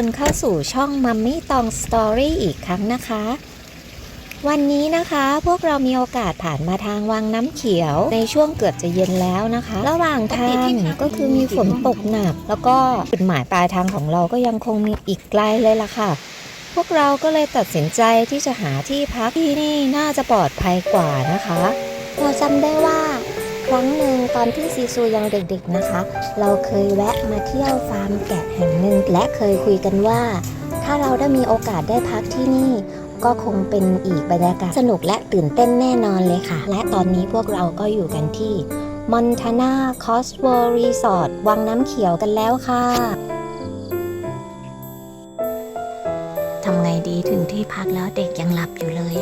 คนเข้าสู่ช่องมัมมี่ตองสตอรี่อีกครั้งนะคะ วันนี้นะคะพวกเรามีโอกาสผ่านมาทางวังน้ำเขียว ในช่วงเกือบจะเย็นแล้วนะคะ ระหว่างทางก็คือมีฝนตกหนัก แล้วก็จุดหมายปลายทางของเราก็ยังคงมีอีกไกลเลยล่ะค่ะ พวกเราก็เลยตัดสินใจที่จะหาที่พักที่นี่น่าจะปลอดภัยกว่านะคะเราจำได้ว่า ครั้งหนึ่งตอนที่ซีซูยังเด็กๆนะคะ เราเคยแวะมาเที่ยวฟาร์มแกะแห่งหนึ่งและเคยคุยกันว่า ถ้าเราได้มีโอกาสได้พักที่นี่ ก็คงเป็นอีกบรรยากาศสนุกและตื่นเต้นแน่นอนเลยค่ะ และตอนนี้พวกเราก็อยู่กันที่มอนทานาคอส w ว r รีสอร์ทวังน้ำเขียวกันแล้วค่ะทำไงดีถึงที่พักแล้วเด็กยังหลับอยู่เลย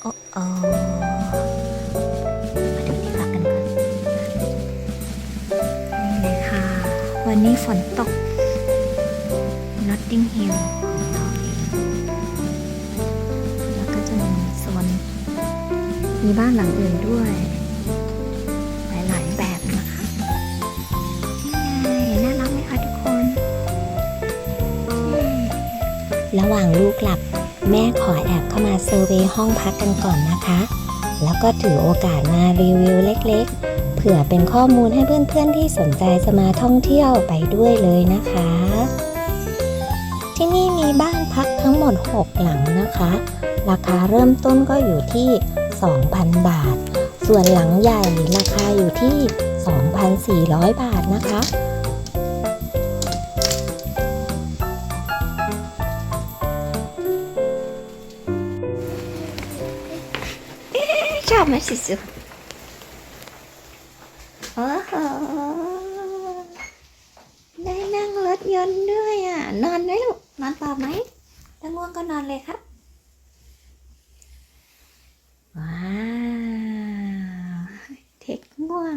โอ้โอ วันนี้ฝนตก Notting Hill ของเราเองแล้วก็จะมีโซนมีบ้านหลังอื่นด้วย หลายๆแบบนะคะนี่ไงน่ารักไหมคะทุกคน ระหว่างลูกหลับ แม่ขอแอบเข้ามาเซอร์เวยห้องพักกันก่อนนะคะ แล้วก็ถือโอกาสมารีวิวเล็กๆ ผื่อเป็นข้อมูลให้เพื่อนๆที่สนใจจะมาท่องเที่ยวไปด้วยเลยนะคะ ที่นี่มีบ้านพักทั้งหมด 6 หลังนะคะ ราคาเริ่มต้นก็อยู่ที่ 2,000 บาท ส่วนหลังใหญ่ราคาอยู่ที่ 2,400 บาทนะคะชอบไหมสิสุโอ้โหได้นั่งรถยนต์ด้วยอะ นอนไหมลูก นอนต่อไหมถ้าง่วงก็นอนเลยครับ ว้าวเด็กง่วง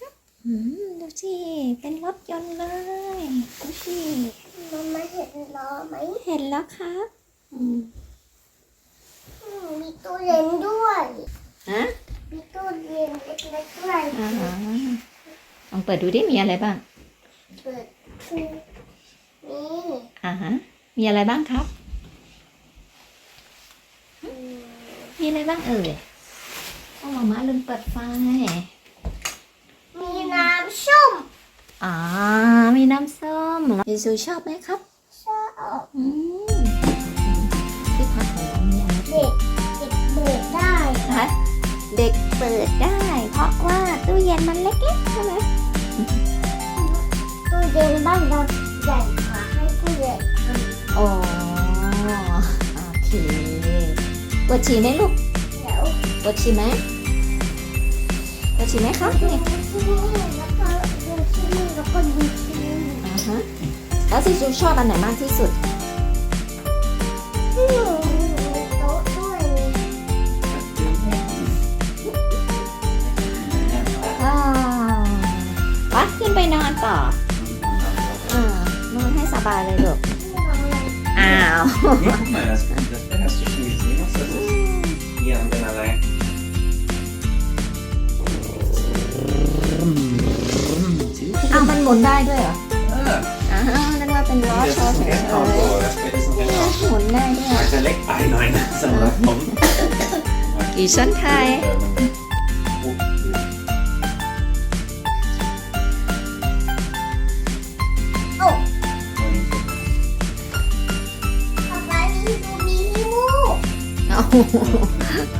อืม ดูสิ เป็นรถยนต์เลยดูสิมันมาเห็นล้อไหม เห็นแล้วครับอืมอืมมีตู้เย็นด้วยฮะมีตู้เย็นเล็กๆด้วยอ่าฮะลองเปิดดูดิมีอะไรบ้าง เปิดคือนี่อ่าฮะ มีอะไรบ้างครับอืมมีอะไรบ้างเอ่ยโอ้หมามาลืมเปิดไฟมีน้ำส้มอ่ามีน้ำส้มยิซูชอบไหมครับ ชอบอืมที่พักของเรามีอะไรเด็กเด็กเปิดได้คะเด็กเปิดได้ เพราะว่าตู้เย็นมันเล็กๆใช่ไหมตู้เย็นบ้านเราใหญ่กว่าให้ตู้เย็นโอ้โอเคปวดฉี่ไหมลูกเดี๋ยวปวดฉี่ไหมปวดฉี่ไหมครับดูนี่ที่นี่แล้วก็ดูที่ นี่แล้วก็ดูที่นี่อ่าฮะแล้วซิซูชอบอันไหนมากที่สุดอืมมีโต๊ะด้วยว้าวไปขึ้นไปนอนต่ออ่านอนให้สบายเลยลูกอ้าว Ja, guck mal, das, das Bett hast du schon gesehen, was das ist? Hier an den allein. อ้าวมันหมุนได้ด้วยเหรอ Ah, อ้าวนึกว่าเป็นล้อ das โช ist ว์ ein เฉย Bettauto. Das Bett ist ein ๆ Bettauto. หมุนได้ด้วย Alter, leck. Ei, nein, das ist ein Waffen. กี่ชั้นไทยป๊าป๊ามีดูมีนิมูโอ้โหฝนตก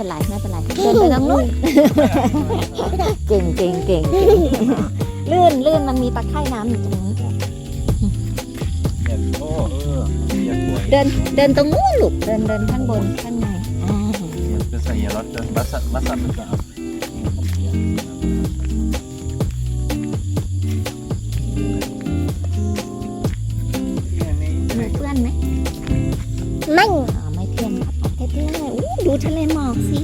เป็นไรไม่เป็นไรเดินไปทางนู้นเก่งเก่งเก่งเก่งลื่นลื่นมันมีตะไคร่น้ำอยู่ตรงนี้โอ้เออเรียกตัวเดินเดินตรงนู้นลูกเดินเดินข้างบนข้างในอ่า Det säger att massa, massa mycket. ดูทะเลหมอกสิ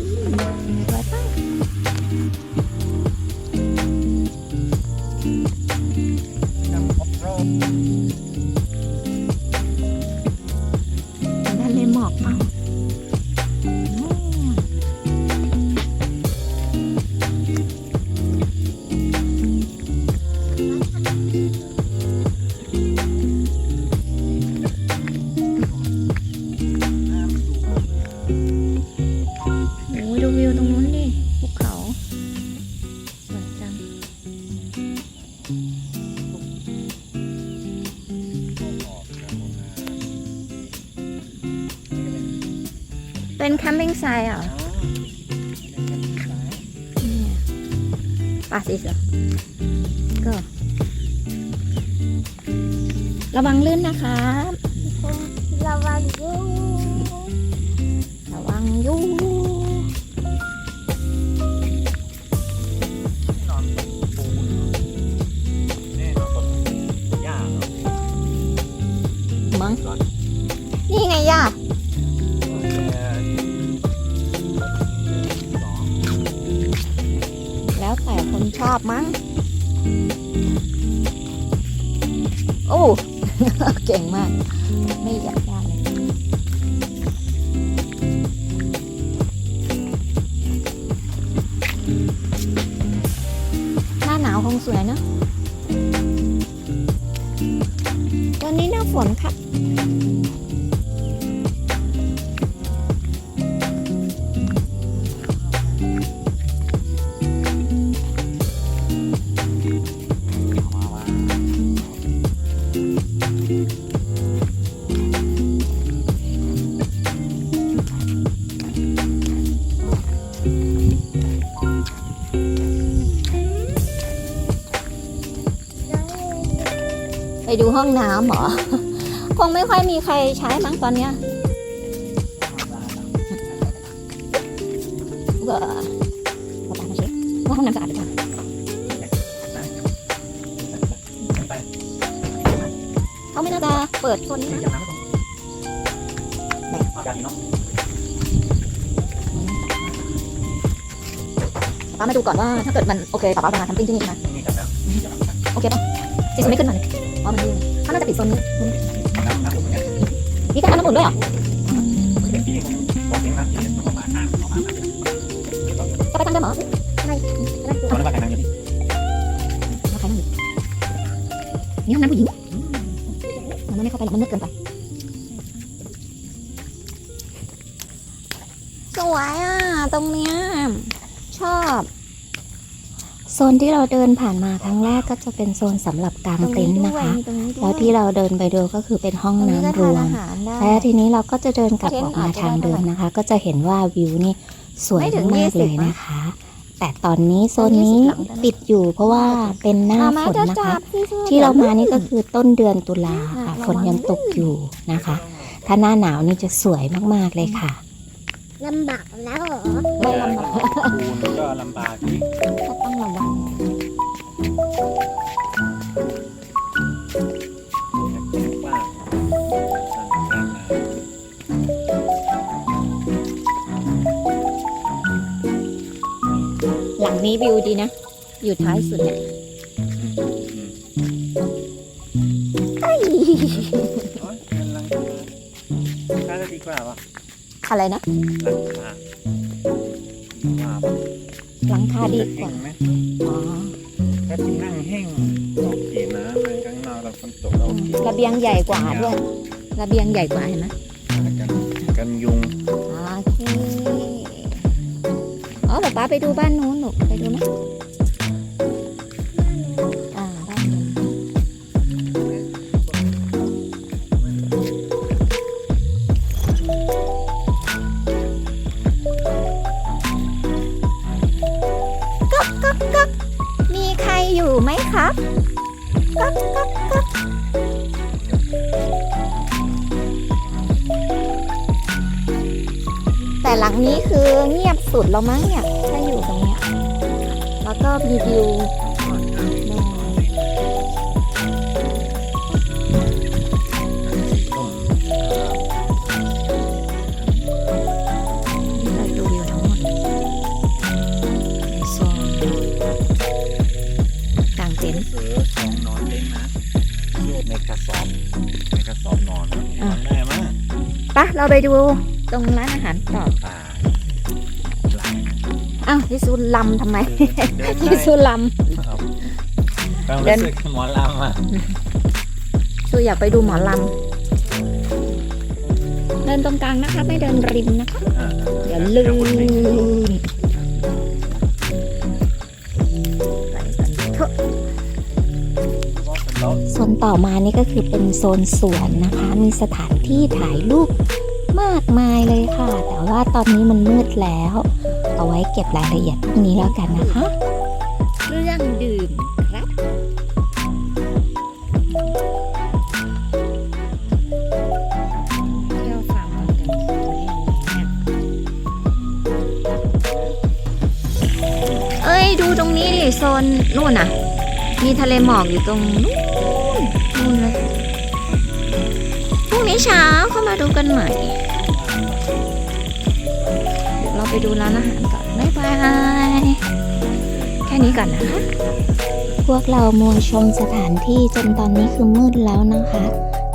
เป็นแคมปิ้งไซต์เหรอเนี่ยปาสิสเหรอก็ ระวังลื่นนะคะระวังยูระวังอยู แล้วแต่คนชอบมั้ง โอ้ เก่งมาก ไม่อยากได้เลยหน้าหนาวคงสวยเนะ ดูห้องน้ำเหรอ คงไม่ค่อยมีใครใช้มั้งตอนเนี้ยเบื่อป๊าป๊ามเช็คว่าห้องน้ำสะอาดหรือเปล่าเขาไม่น่าจะเปิดโซนนี้นะป๊ามาดูก่อนว่าถ้าเกิดมันโอเคป๊าป๊าจะมาทำปิ้งที่นี่ใช่ไหมโอเคป่ะจิสไม่ขึ้นมาเลย อ๋อมันดูเขาน่าจะปิดโซนนี้มีการทำน้ำอุ่นด้วยเหรอจะไปทางเดิมเหรอไม่เอาใครนั่งอยู่นี่ห้องน้ำผู้หญิงมันไม่เข้าไปหรอกมันมืดเกินไปสวยอะ ตรงเนี้ยชอบ โซนที่เราเดินผ่านมาครั้งแรกก็จะเป็นโซนสำหรับกางเต็นท์นะคะ แล้วที่เราเดินไปดูก็คือเป็นห้องน้ำรวมและทีนี้เราก็จะเดินกลับออกมาทางเดิมนะคะ ก็จะเห็นว่าวิวนี่สวยมากๆเลยนะคะ แต่ตอนนี้โซนนี้ปิดอยู่เพราะว่าเป็นหน้าฝนนะคะ ที่เรามานี่ก็คือต้นเดือนตุลาค่ะฝนยังตกอยู่นะคะ ถ้าหน้าหนาวนี่จะสวยมากๆเลยค่ะ ลำบากแล้วเหรอไม่ลำบากคูณก็ลำบากอีกก็ต้องระวังกว้างหลังนี้วิวดีนะ อยู่ท้ายสุดเนี่ยโอ๊ยเป็นลังคาถ้าจะดีกว่าป่ะ อะไรนะหลังคาว่าป่ะหลังคาดีกว่าไหมอ๋อถ้าที่นั่งแห้งโอเคนะมันข้างนอกเราฝนตกเราโอเคระเบียงใหญ่กว่าด้วยระเบียงใหญ่กว่าเห็นไหมกันกันยุงโอเคอ๋อป๊าป๊าไปดูบ้านนู้นหนูไปดูไหม ดแล้วมั้งเนี่ยถ้าอยู่ตรงเนี้ยแล้วก็มีวิวแม่นี่เราดูวิวทั้งหมดในโซนกลางเต็นท์ซื้อของนอนเล้งนะเมกาซอมเมกาซอมนอนนะอะได้มั้ยปะเราไปดูตรงร้านอาหารต่อป่าหลัง อ้าวพี่ซูลำทำไมเดินพี่ได้ซูลครับความเดินรู้สึกหมอลำอะำซูอยากไปดูหมอลำเดินตรงกลางนะคะ ไม่เดินริมนะคะอ่าเดี๋ยวลืมไปกันเถอะแล้ว โซนต่อมานี่ก็คือเป็นโซนสวนนะคะ มีสถานที่ถ่ายรูป มากมายเลยค่ะ แต่ว่าตอนนี้มันมืดแล้ว เอาไว้เก็บรายละเอียดพรุ่งนี้แล้วกันนะคะ เรื่องดื่มครับ เที่ยวฟาร์มตอนกลางคืนได้ยังไงเนี่ยเอ้ยดูตรงนี้ดิโซนนู่นน่ะ มีทะเลหมอกอยู่ตรงนู้นนู่นเลย นี้เช้าเข้ามาดูกันใหม่เดี๋ยวเราไปดูร้านอาหารก่อนบ๊ายบายแค่นี้ก่อนนะคะ พวกเรามัวชมสถานที่จนตอนนี้คือมืดแล้วนะคะ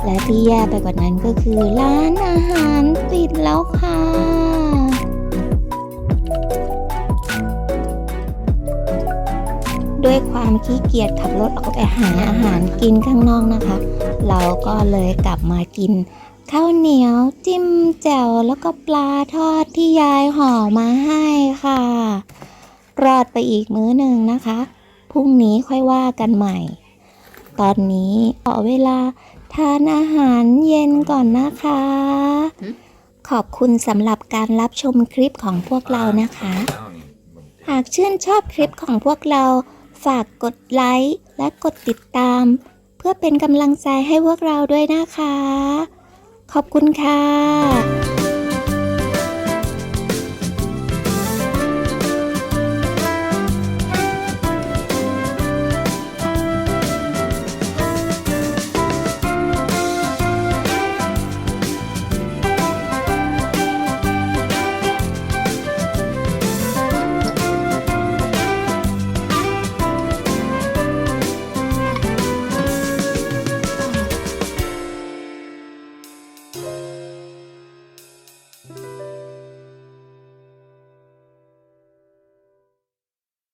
และที่แย่ไปกว่านั้นก็คือร้านอาหารปิดแล้วค่ะ ความขี้เกียจขับรถออกไปหาอาหารกินข้างนอกนะคะ เราก็เลยกลับมากินข้าวเหนียวจิ้มแจ่วแล้วก็ปลาทอดที่ยายห่อมาให้ค่ะ รอดไปอีกมื้อหนึ่งนะคะ พรุ่งนี้ค่อยว่ากันใหม่ ตอนนี้ขอเวลาทานอาหารเย็นก่อนนะคะ ขอบคุณสำหรับการรับชมคลิปของพวกเรานะคะ หากชื่นชอบคลิปของพวกเรา ฝากกดไลค์และกดติดตาม เพื่อเป็นกำลังใจให้พวกเราด้วยนะคะ ขอบคุณค่ะ